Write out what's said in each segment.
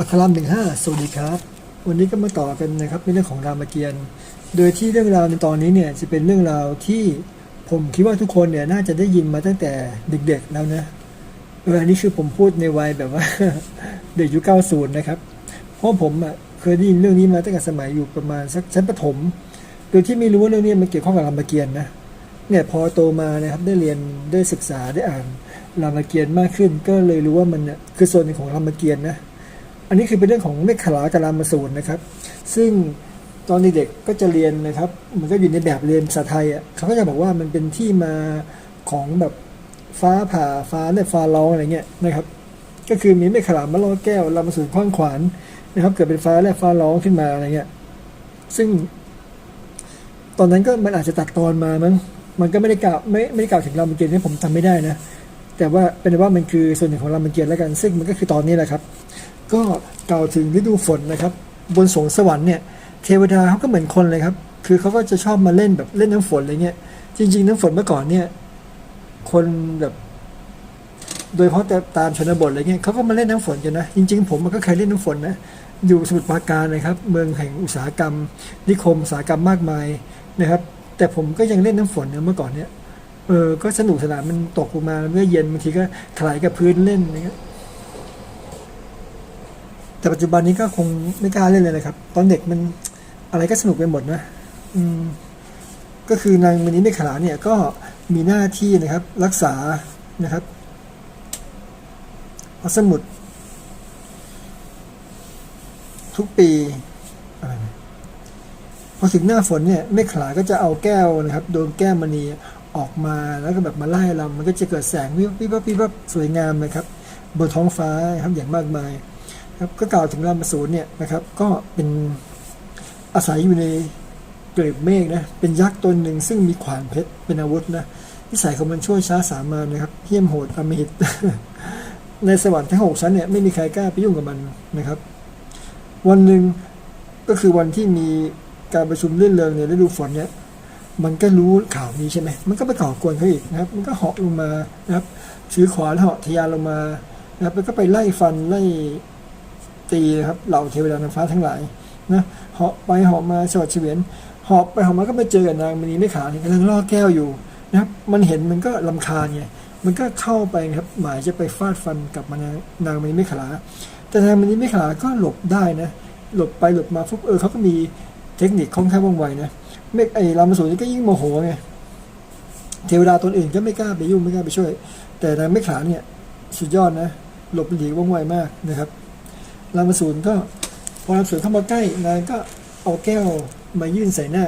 อัครามหนึ่งห้าสวัสดีครับ วันนี้ก็มาต่อกันนะครับในเรื่องของรามเกียรติ์โดยที่เรื่องราวในตอนนี้เนี่ยจะเป็นเรื่องราวที่ผมคิดว่าทุกคนเนี่ยน่าจะได้ยินมาตั้งแต่เด็กๆแล้วนะเอออันนี้คือผมพูดในวัยแบบว่า เด็กยุคเก้าศูนย์นะครับ เพราะผมอะเคยได้ยินเรื่องนี้มาตั้งแต่สมัยอยู่ประมาณสักชั้นประถม โดยที่ไม่รู้ว่าเรื่องนี้มันเกี่ยวข้องกับรามเกียรติ์นะเนี่ยพอโตมานะครับได้เรียนได้ศึกษาได้อ่านรามเกียรติ์มากขึ้น ก็เลยรู้ว่ามันเนี่ยคือส่วนหนึ่งของรามเกียรติ์นะ อันนี้คือเป็นเรื่องของเมฆขลากรามสูตรนะครับ ซึ่งตอนเด็กๆก็จะเรียนนะครับ มันก็อยู่ในแบบเรียนภาษาไทยอะเขาก็จะบอกว่ามันเป็นที่มาของแบบฟ้าผ่าฟ้าเนี่ยฟ้าร้องอะไรเงี้ยนะครับ ก็คือมีเมฆขลามะล้อแก้วรามสูตรข้องขวานนะครับ เกิดเป็นฟ้าและฟ้าร้องขึ้นมาอะไรเงี้ย ซึ่ง ตอนนั้นก็มันอาจจะตัดตอนมามั้งมันก็ไม่ได้กล่าวไม่ไม่ได้กล่าวถึงรามเกียรติ์นี่ผมจำไม่ได้นะแต่ว่าเป็นว่ามันคือส่วนหนึ่งของรามเกียรติแล้วกัน ซึ่งมันก็คือตอนนี้แหละครับ ก็กล่าวถึงฤดูฝนนะครับ บนสวงสวรรค์เนี่ยเทวดาเขาก็เหมือนคนเลยครับ คือเขาก็จะชอบมาเล่นแบบเล่นน้ำฝนอะไรเงี้ยจริง ๆ น้ำฝนเมื่อก่อนเนี่ย คนแบบ โดยเฉพาะแต่ตามชนบทอะไรเงี้ยเขาก็มาเล่นน้ำฝนกันนะจริง ๆ ผมมันก็เคยเล่นน้ำฝนนะอยู่สมุทรปราการนะครับ เมืองแห่งอุตสาหกรรม นิคมอุตสาหกรรมมากมายนะครับ แต่ผมก็ยังเล่นน้ำฝนเนี่ยเมื่อก่อนเนี่ยเออก็สนุกสนานมันตกลงมาเมื่อเย็นบางทีก็ถลายกับพื้นเล่นอะไรเงี้ย แต่ปัจจุบันนี้ก็คงไม่กล้าเล่นเลยนะครับ ตอนเด็กมันอะไรก็สนุกไปหมดนะอืมก็คือนางมณีเมฆขลาเนี่ยก็มีหน้าที่นะครับ รักษานะครับพระสมุด ทุกปีอะไรนะพอถึงหน้าฝนเนี่ยเมฆขลาก็จะเอาแก้วนะครับโดนแก้วมณีออกมาแล้วก็แบบมาไล่ลำมันก็จะเกิดแสงวิบวิบวิบวิบวิบสวยงามนะครับ บนท้องฟ้าครับอย่างมากมาย ครับก็กล่าวถึงรามสูรเนี่ยนะครับ ก็เป็นอาศัยอยู่ในเกลีบเมฆนะเป็นยักษ์ตนหนึ่งซึ่งมีขวานเพชรเป็นอาวุธนะนิสัยของมันชั่วช้าสามานนะครับเหี้ยมโหดอมหิต ในสวรรค์ทั้งหกชั้นเนี่ยไม่มีใครกล้าไปยุ่งกับมันนะครับ วันหนึ่งก็คือวันที่มีการประชุมเรื่องเริงในฤดูฝนเนี่ยมันก็รู้ข่าวนี้ใช่ไหม มันก็ไปก่อกวนเขาอีกนะครับ มันก็เหาะลงมานะครับ ถือขวานเหาะทะยานลงมานะครับแล้วก็ไปไล่ฟันไล่ ตีนะครับเหล่าเทวดานางฟ้าทั้งหลายนะเหาะไปเหาะมาสวัสดเฉวียนเหาะไปเหาะมาก็ไปเจอกับนางมณีไม่ขาเนี่ยกำลังล่อแก้วอยู่นะครับมันเห็นมันก็ลำคาญไงมันก็เข้าไปครับหมายจะไปฟาดฟันกับมานางนางมณีไม่ขาแต่นางมณีไม่ขาก็หลบได้นะหลบไปหลบมาฟุบเออเขาก็มีเทคนิคค่อนข้างว่องไวนะเมฆไอ้รามสูรนี่ก็ยิ่งโมโหไงเทวดาตนอื่นก็ไม่กล้าไปยุ่งไม่กล้าไปช่วย แต่นางไม่ขาเนี่ยสุดยอดนะหลบหลีกว่องไวมากนะครับ รามสูรก็พอรามสูรเข้ามาใกล้นางก็เอาแก้วมายื่นใส่หน้า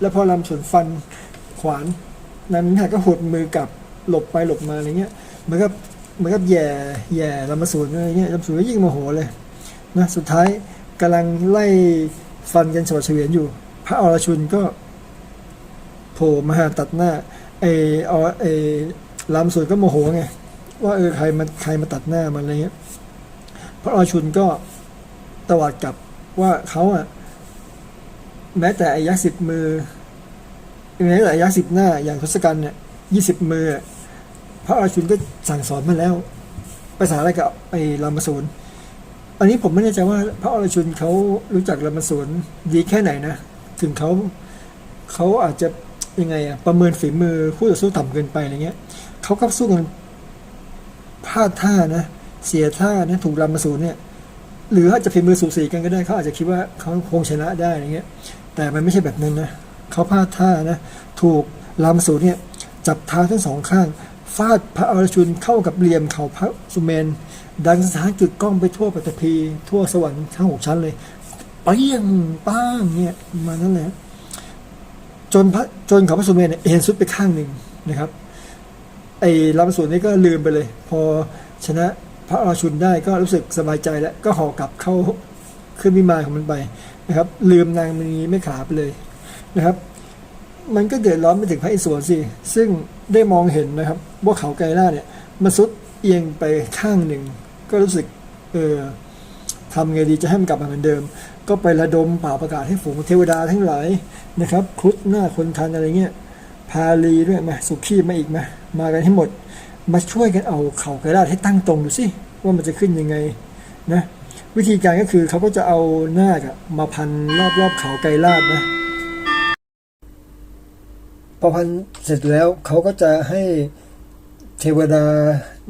แล้วพอรามสูรฟันขวานนางมิงหาก็หดมือกลับหลบไปหลบมาอะไรเงี้ยเหมือนกับเหมือนกับแย่แย่รามสูรอะไรเงี้ยรามสูรก็ยิ่งโมโหเลยนะสุดท้ายกำลังไล่ฟันกันสวัสดเฉวียนอยู่ พระอรชุนก็โผล่มาตัดหน้าไอเอไอรามสูรก็โมโหไงว่าเออใครมาใครมาตัดหน้ามันอะไรเงี้ย พระอรชุนก็ตวาดกลับว่าเขาอะแม้แต่อ้ยักษ์สิบมือแม้แต่ไอ้ยักษ์สิบหน้า อย่างทศกัณฐ์เนี่ยยี่สิบมือ พระอรชุนก็สั่งสอนมาแล้วภาษาอะไรกับไอ้รามสูรอันนี้ผมไม่แน่ใจว่า พระอรชุนเขารู้จักรามสูรดีแค่ไหนนะถึงเขาเขาอาจจะยังไงอะประเมินฝีมือคู่ต่อสู้ต่ำเกินไปอะไรเงี้ยเขาก็สู้กันพลาดท่านะ เสียท่านะถูกรามสูรเนี่ยหรืออาจจะฝีมือสูสีกันก็ได้เขาอาจจะคิดว่าเขาคงชนะได้อะไรเงี้ย แต่มันไม่ใช่แบบนั้นนะเขาพลาดท่านะถูกรามสูรเนี่ยจับเท้าทั้งสองข้างฟาดพระอรชุนเข้ากับเหลี่ยมเขาพระสุเมน ดังสถานจุดกล้องไปทั่วปฐพี ทั่วสวรรค์ทั้งหกชั้นเลยเปี้ยงป้างเนี่ยมานั้นแหละจนพระจนเขาพระสุเมนเนี่ยเอ็นสุดไปข้างหนึ่งนะครับไอ้รามสูรนี่ก็ลืมไปเลย พอชนะ ระอรชุนได้ก็รู้สึกสบายใจแล้วก็ห่อกลับเข้าขึ้นวิมานของมันไปนะครับ ลืมนางมณีไม่ขาไปเลยนะครับ มันก็เดือดร้อนไปถึงพระอิศวรสิซึ่งได้มองเห็นนะครับ ว่าเขาไกรล่าเนี่ยมันซุดเอียงไปข้างหนึ่ง ก็รู้สึกเออทำไงดีจะให้มันกลับมาเหมือนเดิม ก็ไประดมป่าประกาศให้ฝูงเทวดาทั้งหลายนะครับครุฑหน้าคนทันอะไรเงี้ยพาลีด้วยมาสุขีมาอีกมามากันให้หมด มาช่วยกันเอาเข่ากระดาษให้ตั้งตรงดูสิว่ามันจะขึ้นยังไงนะวิธีการก็คือเขาก็จะเอาหน้าคอะมาพันรอบรอบๆเขาไกรลาดนะพอพันเสร็จแล้วเขาก็จะให้เทวดา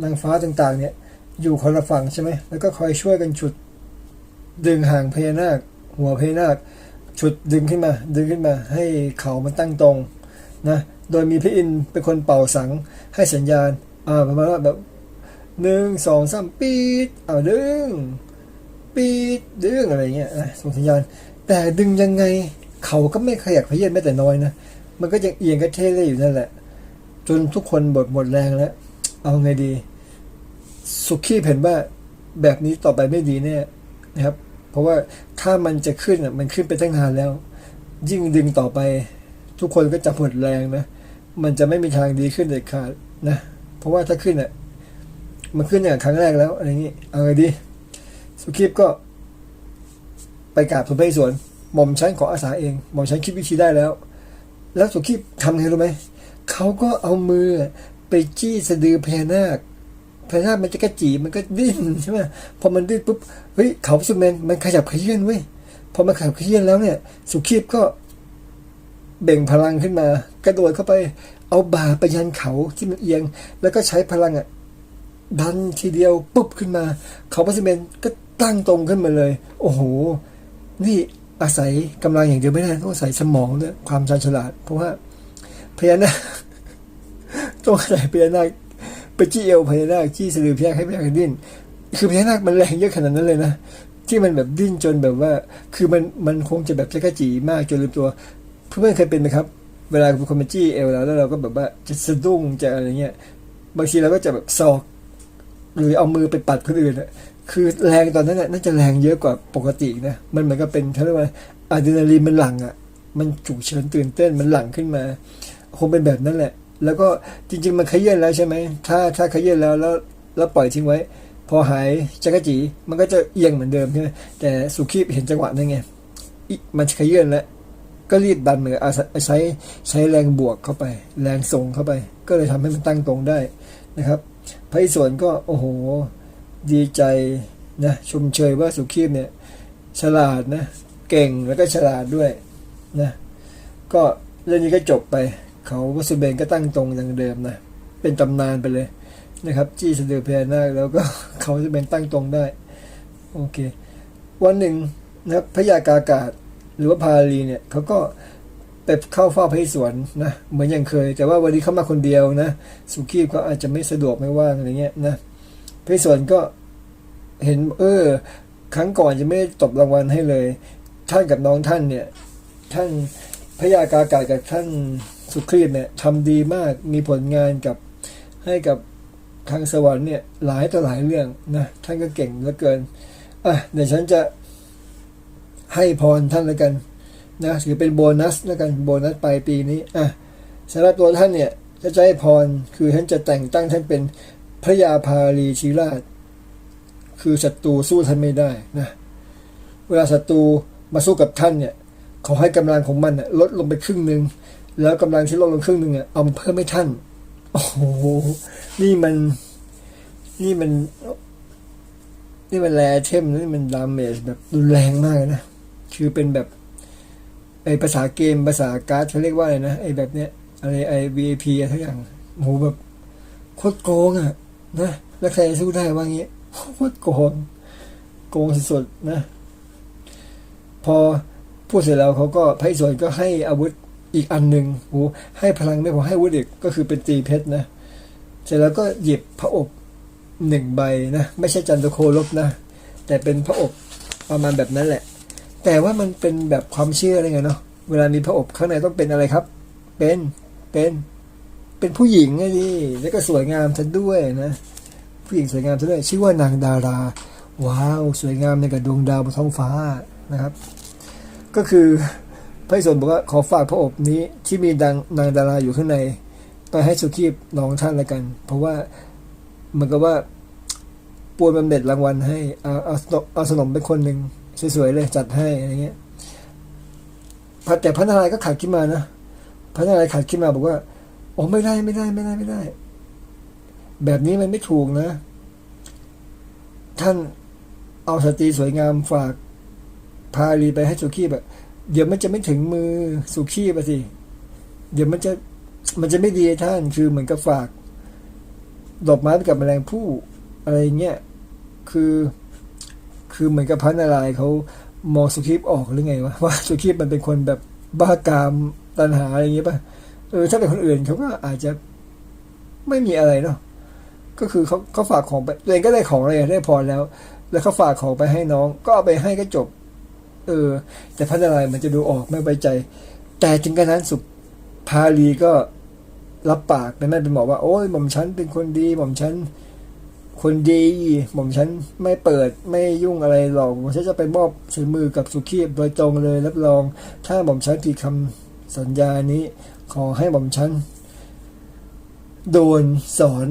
นางฟ้าต่างๆ เนี่ยอยู่คนละฝั่งใช่ไหมแล้วก็คอยช่วยกันฉุดดึงห่างพญานาค หัวพญานาคฉุดดึงขึ้นมา ดึงขึ้นมาให้เขามันตั้งตรงนะโดยมีพระอินทร์เป็นคนเป่าสังให้สัญญาณ อ่าประมาณว่าแบบหนึ่งสองสามปีดอ่าดึง ปีดดึงอะไรเงี้ยนะส่งสัญญาณ แต่ดึงยังไงเขาก็ไม่ขยับเขยื้อนแม้แต่น้อยนะ มันก็ยังเอียงกระเทเล่อยู่นั่นแหละ จนทุกคนหมดหมดแรงแล้ว เอาไงดี สุขี้เห็นว่าแบบนี้ต่อไปไม่ดีแน่นะครับ เพราะว่าถ้ามันจะขึ้นอะมันขึ้นไปตั้งนานแล้ว ยิ่งดึงต่อไป ทุกคนก็จะหมดแรงนะ มันจะไม่มีทางดีขึ้นเด็ดขาดนะ เพราะว่าถ้าขึ้นอะมันขึ้นอย่างครั้งแรกแล้วอะไรอย่างนี้ เอาไงดี สุขีก็ ไปกราบสมเพศสวนหม่อมฉันขออาสาเอง หม่อมฉันคิดวิธีได้แล้ว แล้วสุขีทำไงรู้ไหม เขาก็เอามือไปจี้สะดือพญานาคพญานาคมันจะกระจีมันก็ดิ้นใช่ไหมพอมันดิ้นปุ๊บ เฮ้ย เขาสุเมนมันขยับขยื่นเว้ย พอมันขยับขยื่นแล้วเนี่ย สุขีบก็ เบ่งพลังขึ้นมา กระโดดเข้าไป เอาบ่าไปยันเขาที่มันเอียง แล้วก็ใช้พลังอะดันทีเดียวปุ๊บขึ้นมา เขาพระสิเมนก็ตั้งตรงขึ้นมาเลย โอ้โห นี่อาศัยกำลังอย่างเดียวไม่ได้ต้องอาศัยสมองด้วยความชาญฉลาด เพราะว่าพญานาคต้องอาศัยพญานาคไปจี้เอวพญานาคจี้สะดือพญานาคให้พญานาคดิ้นคือพญานาคมันแรงเยอะขนาดนั้นเลยนะที่มันแบบดิ้นจนแบบว่า คือมันมันคงจะแบบจะกระจีมากจนลืมตัว เพื่อนเคยเป็นไหมครับ เวลาคนมาจี้เอวเราแล้วเราก็แบบว่าจะสะดุ้งจะอะไรเงี้ย บางทีเราก็จะแบบซอก หรือเอามือไปปัดคนอื่นอะคือแรงตอนนั้นน่ะน่าจะแรงเยอะกว่าปกตินะ มันเหมือนกับเป็นเขาเรียกว่าอะดรีนาลีนมันหลั่งอะมันฉุกเฉินตื่นเต้นมันหลั่งขึ้นมา คงเป็นแบบนั้นแหละ แล้วก็จริง ๆ มันขยื่นแล้วใช่ไหม ถ้าถ้าขยื่นแล้วแล้วแล้วปล่อยทิ้งไว้ พอหายจักรจีมันก็จะเอียงเหมือนเดิมใช่ไหมแต่สุขีเห็นจังหวะนั้นไงอิมันขยื่นแล้ว ก็รีบดันมืออาศัยใช้ใช้แรงบวกเข้าไป แรงส่งเข้าไป ก็เลยทำให้มันตั้งตรงได้นะครับพระอิศวรก็โอ้โหดีใจนะชมเชยว่าสุขีพเนี่ยฉลาดนะเก่งแล้วก็ฉลาดด้วยนะก็เรื่องนี้ก็จบไป เขาวัสุเบนก็ตั้งตรงอย่างเดิมนะเป็นตำนานไปเลยนะครับ จี้สะดือพญานาคแล้วก็เขาจะเป็นตั้งตรงได้ โอเค วันหนึ่งนะพยากากาศ รือว่าพาลีเนี่ยเขาก็ไปเข้าเฝ้าพระอิศวรนะเหมือนอย่างเคย แต่ว่าวันนี้เข้ามาคนเดียวนะสุขีก็อาจจะไม่สะดวกไม่ว่างอะไรเงี้ยนะพระอิศวรก็เห็นเออ ครั้งก่อนจะไม่ตบรางวัลให้เลย ท่านกับน้องท่านเนี่ย ท่านพระยากากาศกับท่านสุครีตเนี่ยทำดีมากมีผลงานกับให้กับทางสวรรค์เนี่ยหลายต่อหลายเรื่องนะท่านก็เก่งเหลือเกินอะเดี๋ยวฉันจะ ให้พรท่านแล้วกันนะถือเป็นโบนัสแล้วกันโบนัสปลายปีนี้อะสำหรับตัวท่านเนี่ยจะจะให้พรคือท่านจะแต่งตั้งท่านเป็นพระยาพาลีชีราช คือศัตรูสู้ท่านไม่ได้นะเวลาศัตรูมาสู้กับท่านเนี่ยขอให้กำลังของมันลดลงไปครึ่งหนึ่งแล้วกำลังที่ลดลงครึ่งหนึ่งอะเอามเพิ่มให้ท่านโอ้โหนี่มัน นี่มัน นี่มันแรเทมนี่มันดามเมจแบบรุนแรงมากนะ คือเป็นแบบไอภาษาเกมภาษาการ์ดเขาเรียกว่าอะไรนะไอแบบเนี้ยอะไรไอ VIP อะไรทุกอย่างโหแบบโคตรโกงอะนะแล้วใครจะสู้ได้ว่างี้โคตรโกงโกงสุดๆนะ พอพูดเสร็จแล้วเขาก็พระอิศวรก็ให้อาวุธอีกอันหนึ่งโอ้ให้พลังไม่พอให้วุธอีกก็คือเป็นตีเพชรนะ เสร็จแล้วก็หยิบพระอบหนึ่งใบนะ ไม่ใช่จันทโคลบนะ แต่เป็นพระอบประมาณแบบนั้นแหละ แต่ว่ามันเป็นแบบความเชื่ออะไรไงเนาะเวลามีพระอบข้างในต้องเป็นอะไรครับ เป็นเป็นเป็นผู้หญิงไงดิแล้วก็สวยงามซะด้วยนะ ผู้หญิงสวยงามซะด้วย ชื่อว่านางดารา ว้าวสวยงามในกับดวงดาวบนท้องฟ้านะครับ ก็คือพระอิศวรบอกว่าขอฝากพระอบนี้ที่มีดังนางดาราอยู่ข้างในไปให้สุขีบน้องท่านละกัน เพราะว่าเหมือนกับว่าปวนบำเหน็จรางวัลให้เอาเอาเอาสนมเป็นคนหนึ่ง สวยๆเลยจัดให้อะไรเงี้ยแต่พระนารายณ์ก็ขัดขึ้นมานะพระนารายณ์ขัดขึ้นมาบอกว่าโอ้ไม่ได้ไม่ได้ไม่ได้ไม่ได้ แบบนี้มันไม่ถูกนะ ท่านเอาเอาสตรีสวยงามฝากพาลีไปให้สุขีแบบเดี๋ยวมันจะไม่ถึงมือสุขีไปสิเดี๋ยวมันจะมันจะไม่ดีท่านคือเหมือนกับฝากดอกไม้ไปกับแมลงผู้อะไรเงี้ยคือ คือเหมือนกับพระนารายณ์เขามองสุขีออกหรือไงวะว่าสุขีมันเป็นคนแบบบ้ากามตัณหาอะไรอย่างเงี้ยป่ะเออถ้าเป็นคนอื่นเขาก็อาจจะไม่มีอะไรเนาะก็คือเขาเขาฝากของไปตัวเองก็ได้ของอะไรได้พรแล้ว แล้วเขาฝากของไปให้น้อง ก็เอาไปให้ก็จบ เออ แต่พระนารายณ์มันจะดูออกไม่ไว้ใจ แต่ถึงกระนั้นสุภาลีก็รับปากเป็นแม่เป็นหมอว่าโอ้ยหม่อมฉันเป็นคนดีหม่อมฉัน คนดีหม่อมฉันไม่เปิดไม่ยุ่งอะไรหรอกหม่อมฉันจะไปมอบใช้มือกับสุขีโดยตรงเลยรับรอง ถ้าหม่อมฉันผิดคำสัญญานี้ ขอให้หม่อมฉันโดนสอน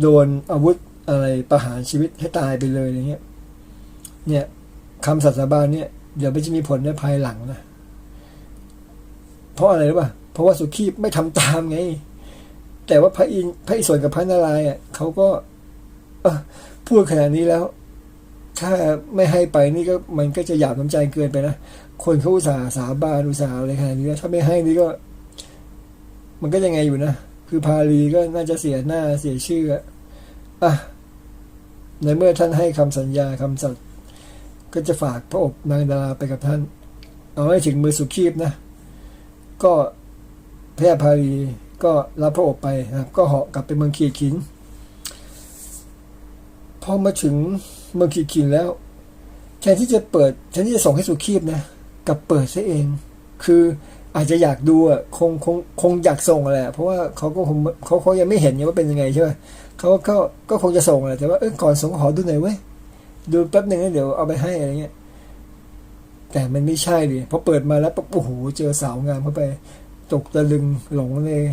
โดนอาวุธอะไรประหารชีวิตให้ตายไปเลยอย่างเงี้ย เนี่ยคำสัตย์สาบานเนี่ยเดี๋ยวมันจะมีผลในภายหลังนะเพราะอะไรรู้ป่ะเพราะว่าสุขีไม่ทำตามไง แต่ว่าพระอินพระอิศวรกับพระนารายณ์อะเขาก็ พูดขนาดนี้แล้ว ถ้าไม่ให้ไปนี่ก็มันก็จะหยาบน้ำใจเกินไปนะคนเขาอุตส่าห์สาบานอุตส่าห์อะไรขนาดนี้ถ้าไม่ให้นี่ก็ มันก็ยังไงอยู่นะคือพาลีก็น่าจะเสียหน้าเสียชื่ออะอะในเมื่อท่านให้คำสัญญาคำสัตย์ก็จะฝากพระอบนางดาราไปกับท่าน เอาให้ถึงมือสุขีบนะ ก็แพทย์พาลีก็รับพระอบไปนะครับ ก็เหาะกลับไปเมืองขีดขิน พอมาถึงเมืองขีดขินแล้ว แทนที่จะเปิดแทนที่จะส่งให้สุขีบนะกับเปิดซะเอง คืออาจจะอยากดูอะคงคงคงอยากส่งแหละเพราะว่าเขาก็คงเขาเขายังไม่เห็นไงว่าเป็นยังไงใช่ไหมเขาก็ก็คงจะส่งแหละแต่ว่าเออก่อนส่งขอดูหน่อยเว้ยดูแป๊บหนึ่งแล้วเดี๋ยวเอาไปให้อะไรเงี้ยแต่มันไม่ใช่เลยพอเปิดมาแล้วปุ๊บโอ้โหเจอสาวงามเข้าไป ตกตะลึงหลงเลย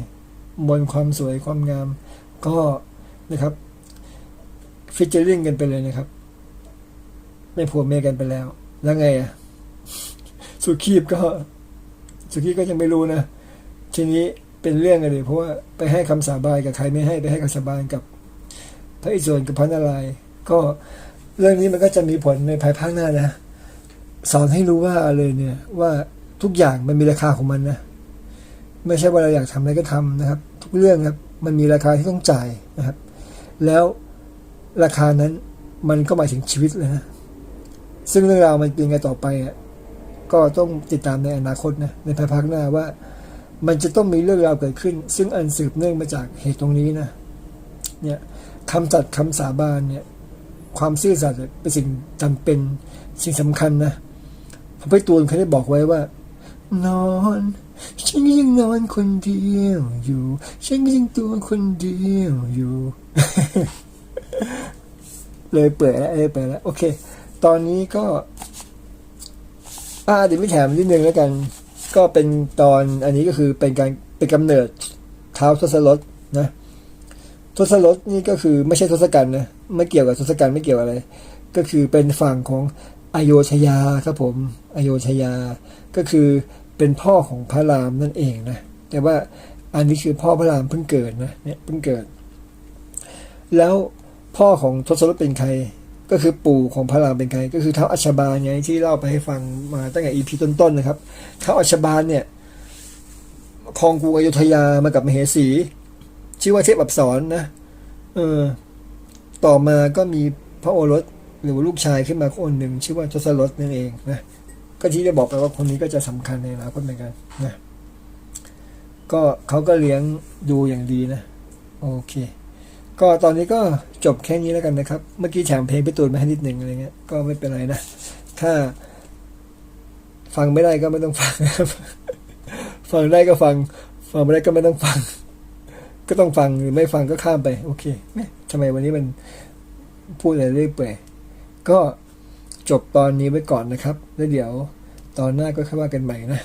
มนความสวยความงาม ก็นะครับ ฟิชเจอริงกันไปเลยนะครับ ไม่ผัวเมียกันไปแล้ว แล้วไงอะสุขีบก็ สุขีบก็ยังไม่รู้นะทีนี้เป็นเรื่องกันเลยเพราะว่าไปให้คำสาบานกับใครไม่ให้ไปให้คำสาบานกับ พระอิศวรกับพระนารายณ์ก็เรื่องนี้มันก็จะมีผลในภายภาคหน้านะ สอนให้รู้ว่าเลยเนี่ย ว่าทุกอย่างมันมีราคาของมันนะไม่ใช่ว่าเราอยากทำอะไรก็ทำนะครับ ทุกเรื่องครับ มันมีราคาที่ต้องจ่ายนะครับ แล้ว ราคานั้นมันก็หมายถึงชีวิตเลยนะ ซึ่งเรื่องราวมันเป็นไงต่อไปอะก็ต้องติดตามในอนาคตนะในภายภาคหน้าว่า มันจะต้องมีเรื่องราวเกิดขึ้น ซึ่งอันสืบเนื่องมาจากเหตุตรงนี้นะเนี่ยคำจัดคำสาบานเนี่ย ความซื่อสัตย์เป็นสิ่งจำเป็นสิ่งสำคัญนะพระพุทธตูนเคยได้บอกไว้ว่า นอนฉันก็ยังนอนคนเดียวอยู่ ฉันก็ยังตัวคนเดียวอยู่ เลยเปิดแล้วเลยเปิดแล้ว โอเค ตอนนี้ก็ อ่าเดี๋ยวไม่แถมนิดนึงแล้วกัน ก็เป็นตอนอันนี้ก็คือเป็นการเป็นกำเนิดเท้าทศรถนะทศรถนี่ก็คือไม่ใช่ทศกัณฐ์นะไม่เกี่ยวกับทศกัณฐ์ไม่เกี่ยวอะไร ก็คือเป็นฝั่งของอโยธยาครับผม อโยธยา ก็คือเป็นพ่อของพระรามนั่นเองนะ แต่ว่าอันนี้คือพ่อพระรามเพิ่งเกิดนะเนี่ยเพิ่งเกิด แล้ว พ่อของทศรถเป็นใคร ก็คือปู่ของพระรามเป็นใคร ก็คือเท้าอัชบาลไงที่เล่าไปให้ฟังมาตั้งแต่อีพีต้นๆนะครับเท้าอัชบาลเนี่ยครองกรุงอยุธยามากับมเหสี ชื่อว่าเทพอับสรนะเออต่อมาก็มีพระโอรสหรือว่าลูกชายขึ้นมาคนหนึ่งชื่อว่าทศรถนั่นเองนะก็ที่ได้บอกไปว่าคนนี้ก็จะสำคัญในอนาคตเหมือนกันนะก็เขาก็เลี้ยงดูอย่างดีนะ โอเค ก็ตอนนี้ก็จบแค่นี้แล้วกันนะครับ เมื่อกี้แถมเพลงพี่ตูนมาให้นิดหนึ่งอะไรเงี้ย ก็ไม่เป็นไรนะ ถ้า ฟังไม่ได้ก็ไม่ต้องฟังนะครับ ฟังได้ก็ฟัง ฟังไม่ได้ก็ไม่ต้องฟัง ก็ต้องฟังหรือไม่ฟังก็ข้ามไป โอเคแม่ทำไมวันนี้มันพูดอะไรเรื่อยเปื่อยก็จบตอนนี้ไว้ก่อนนะครับ แล้วเดี๋ยวตอนหน้าก็ค่อยว่ากันใหม่นะ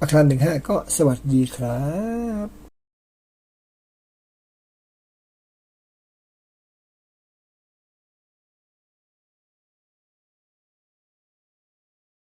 อาคารหนึ่งห้าก็สวัสดีครับ